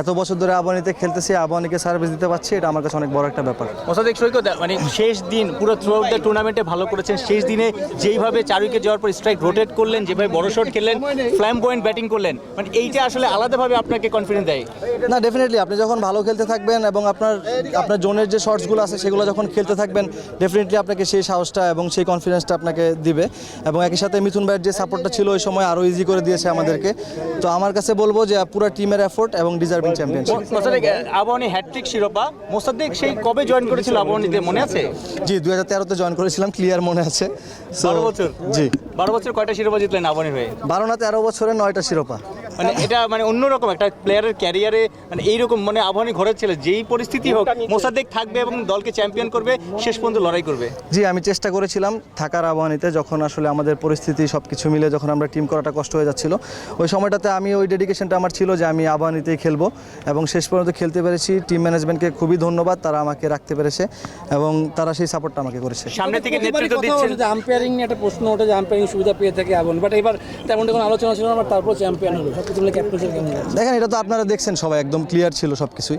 এত বছর ধরে আবানিতে খেলতেছি আবানিকে সার্ভিস দিতে পারছি এটা আমার কাছে অনেক বড় একটা ব্যাপার। মোসাদ্দেক সৈকত মানে শেষ দিন পুরো থ্রু আউট দ্য টুর্নামেন্টে ভালো করেছেন। শেষ দিনে যেইভাবে চার উইকেট যাওয়ার পর স্ট্রাইক রোটেট করলেন যেভাবে বড় শট খেললেন ফ্ল্যাম পয়েন্ট ব্যাটিং করলেন মানে এইটা আসলে আলাদাভাবে আপনাকে কনফিডেন্স দেয়? না ডেফিনেটলি আপনি যখন ভালো খেলতে থাকবেন এবং আপনার আপনার জোনের যে শর্টসগুলো আছে সেগুলো যখন খেলতে থাকবেন ডেফিনেটলি আপনাকে সেই সাহসটা এবং সেই কনফিডেন্সটা আপনাকে দিবে। এবং একই সাথে মিথুন ভাইয়ের যে সাপোর্টটা ছিল ওই সময় আরও ইজি করে দিয়েছে আমাদেরকে। তো আমার কাছে বলব যে পুরো টিমের এফোর্ট এবং deserving championship Mosaddek Abahani hat trick শিরোপা মোসাদ্দেক সেই কবে জয়েন করেছিল আবাহনীতে মনে আছে? জি দুই হাজার তেরোতে জয়েন করেছিলাম ক্লিয়ার মনে আছে। বারো বছর? জি। বারো বছর কয়টা শিরোপা জিতলেন আবাহনীর হয়ে? বারো না তেরো বছরে নয়টা শিরোপা মানে এটা মানে অন্যরকম একটা প্লেয়ারের ক্যারিয়ারে মানে এইরকম মানে আবাহনী ঘরের ছেলে যেই পরিস্থিতি হোক মোসাদ্দেক থাকবে এবং দলকে চ্যাম্পিয়ন করবে শেষ পর্যন্ত লড়াই করবে। জি আমি চেষ্টা করেছিলাম থাকার আবহানিতে যখন আসলে আমাদের পরিস্থিতি সব কিছু মিলে যখন আমরা টিম করাটা কষ্ট হয়ে যাচ্ছিল। ওই সময়টাতে আমি ওই ডেডিকেশনটা আমার ছিল যে আমি আবহানিতেই খেলব এবং শেষ পর্যন্ত খেলতে পেরেছি। টিম ম্যানেজমেন্টকে খুবই ধন্যবাদ তারা আমাকে রাখতে পেরেছে এবং তারা সেই সাপোর্টটা আমাকে করেছে। সামনে থেকে নেতৃত্ব কথা দিচ্ছেন যে আম্পায়ারিং নিয়ে একটা প্রশ্ন ওঠে যে আম্পায়ারিং সুবিধা পেয়ে থাকে এমন বাট এবার তেমন কোনো আলোচনা ছিল না তারপর চ্যাম্পিয়ন হলো। দেখেন এটা তো আপনারা দেখছেন সবাই একদম ক্লিয়ার ছিল সব কিছুই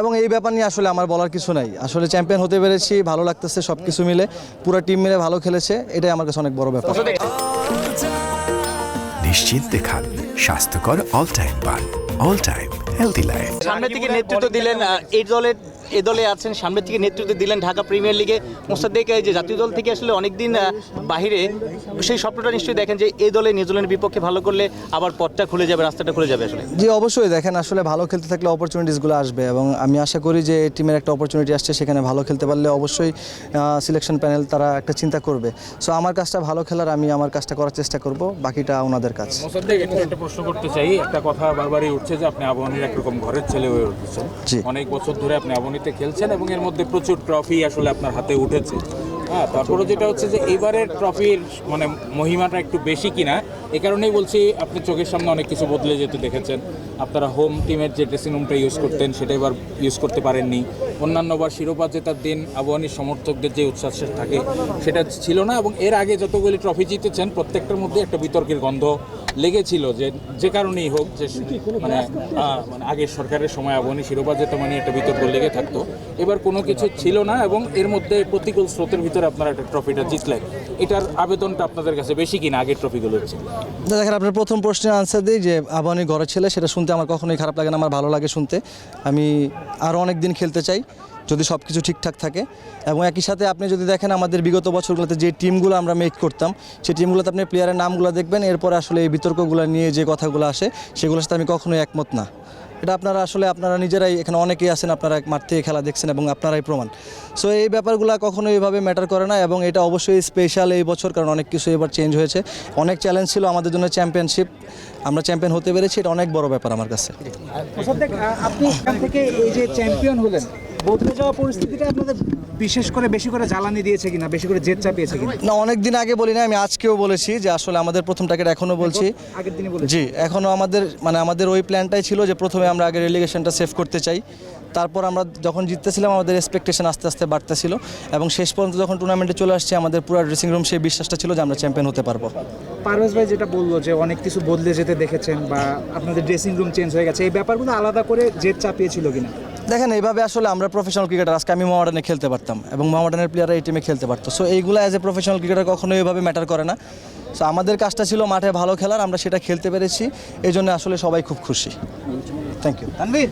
এবং এই ব্যাপার নিয়ে আসলে আমার বলার কিছু নাই। আসলে চ্যাম্পিয়ন হতে পেরেছি ভালো লাগতেছে সব কিছু মিলে। পুরো টিম মিলে ভালো খেলেছে এটাই আমার কাছে অনেক বড় ব্যাপার। নিশ্চিন্তে দেখান স্বাস্থ্যকর অল টাইম পান অল টাইম হেলদি লাইফ সামনে থেকে নেতৃত্ব দিলেন এই দলের এ দলে আছেন সামনে থেকে নেতৃত্ব দিলেন ঢাকা প্রিমিয়ার লিগে। মোস্তাদেক এই যে জাতীয় দল থেকে আসলে অনেকদিন বাহিরে সেই স্বপ্নটা নিশ্চয়ই দেখেন যে এই দলে নিউজিল্যান্ডের বিপক্ষে ভালো করলে আবার পথটা খুলে যাবে রাস্তাটা খুলে যাবে আসলে। জি অবশ্যই দেখেন আসলে ভালো খেলতে থাকলে অপরচুনিটিসগুলো আসবে এবং আমি আশা করি যে টিমের একটা অপরচুনিটি আসছে সেখানে ভালো খেলতে পারলে অবশ্যই সিলেকশন প্যানেল তারা একটা চিন্তা করবে। সো আমার কাজটা ভালো খেলার আমি আমার কাজটা করার চেষ্টা করব বাকিটা ওনাদের কাজ। একটা প্রশ্ন করতে চাই একটা কথা বারবারই উঠছে যে আপনি আবহানির একরকম ঘরের ছেলে হয়ে উঠেছেন। অনেক বছর ধরে আপনি আবহানিতে খেলছেন এবং এর মধ্যে প্রচুর ট্রফি আসলে আপনার হাতে উঠেছে। হ্যাঁ তারপরে যেটা হচ্ছে যে এবারের ট্রফির মানে মহিমাটা একটু বেশি কিনা, এ কারণেই বলছি আপনি চোখের সামনে অনেক কিছু বদলে যেতে দেখেছেন। আপনারা হোম টিমের যে ড্রেসিং রুমটা ইউজ করতেন, সেটা এবার ইউজ করতে পারেননি। অন্যান্যবার শিরোপা জেতার দিন আবহানির সমর্থকদের যে উচ্ছ্বাস থাকে, সেটা ছিল না এবং এর আগে যতগুলি ট্রফি জিতেছেন, প্রত্যেকটার মধ্যে একটা বিতর্কের গন্ধ লেগেছিল যে যে কারণেই হোক যে মানে মানে আগের সরকারের সময় আবহানী শিরোপা যেত মানে একটা বিতর্ক লেগে থাকতো। এবার কোনো কিছু ছিল না এবং এর মধ্যে প্রতিকূল স্রোতের ভিতরে আপনারা একটা ট্রফিটা জিতলেন। এটার আবেদনটা আপনাদের কাছে বেশি কিনা আগের ট্রফিগুলো হচ্ছে? দেখেন, আপনার প্রথম প্রশ্নের আনসার দিই যে আবাহনী ঘরের ছেলে, সেটা শুনতে আমার কখনোই খারাপ লাগে না, আমার ভালো লাগে শুনতে। আমি আরও অনেক দিন খেলতে চাই। যদি সব কিছু ঠিকঠাক থাকে। এবং একই সাথে আপনি যদি দেখেন আমাদের বিগত বছরগুলোতে যে টিমগুলো আমরা মেক করতাম, সেই টিমগুলোতে আপনি প্লেয়ারের নামগুলো দেখবেন, এরপরে আসলে এই বিতর্কগুলো নিয়ে যে কথাগুলো আসে, সেগুলোর সাথে আমি কখনোই একমত না। এটা আপনারা আসলে আপনারা নিজেরাই, এখানে অনেকেই আছেন, আপনারা মাঠ থেকে খেলা দেখছেন এবং আপনারাই প্রমাণ। সো এই ব্যাপারগুলো কখনো এইভাবে ম্যাটার করে না এবং এটা অবশ্যই স্পেশাল এই বছর, কারণ অনেক কিছু এবার চেঞ্জ হয়েছে। অনেক চ্যালেঞ্জ ছিল আমাদের জন্য চ্যাম্পিয়নশিপ আমরা চ্যাম্পিয়ন হতে পেরেছি, এটা অনেক বড় ব্যাপার আমার কাছে। আপনি এখান থেকে এই যে চ্যাম্পিয়ন হলেন বদলে যাওয়া পরিস্থিতিটা আপনাদের বিশেষ করে বেশি করে জ্বালানি দিয়েছে কিনা বেশি করে জেদ চাপিয়েছে কিনা? না অনেক দিন আগে বলি না আমি আজকেও বলেছি যে আসলে আমাদের প্রথম টার্গেট এখনও বলছি। আগের দিনই বলেছি। জি এখনও আমাদের মানে আমাদের ওই প্ল্যানটাই ছিল যে প্রথমে আমরা আগে রেলিগেশনটা সেভ করতে চাই। তারপর আমরা যখন জিততেছিলাম আমাদের এক্সপেকটেশন আস্তে আস্তে বাড়তেছিল এবং শেষ পর্যন্ত যখন টুর্নামেন্টে চলে আসছে আমাদের পুরো ড্রেসিং রুম সেই বিশ্বাসটা ছিল যে আমরা চ্যাম্পিয়ন হতে পারব। পারভেজ ভাই যেটা বলল যে অনেক কিছু বদলে যেতে দেখেছেন বা আপনাদের ড্রেসিং রুম চেঞ্জ হয়ে গেছে এই ব্যাপারগুলো আলাদা করে জেদ চাপিয়েছিল কিনা? দেখেন, এইভাবে আসলে আমরা প্রফেশনাল ক্রিকেটার আজকে আমি মহামডানে খেলতে পারতাম এবং মহামডানের প্লেয়াররা এই টিমে খেলতে পারতো। সো এইগুলো অ্যাজ এ প্রফেশনাল ক্রিকেটার কখনো এইভাবে ম্যাটার করে না। সো আমাদের কাজটা ছিল মাঠে ভালো খেলার, আমরা সেটা খেলতে পেরেছি। এই জন্য আসলে সবাই খুব খুশি। Thank you Tanvir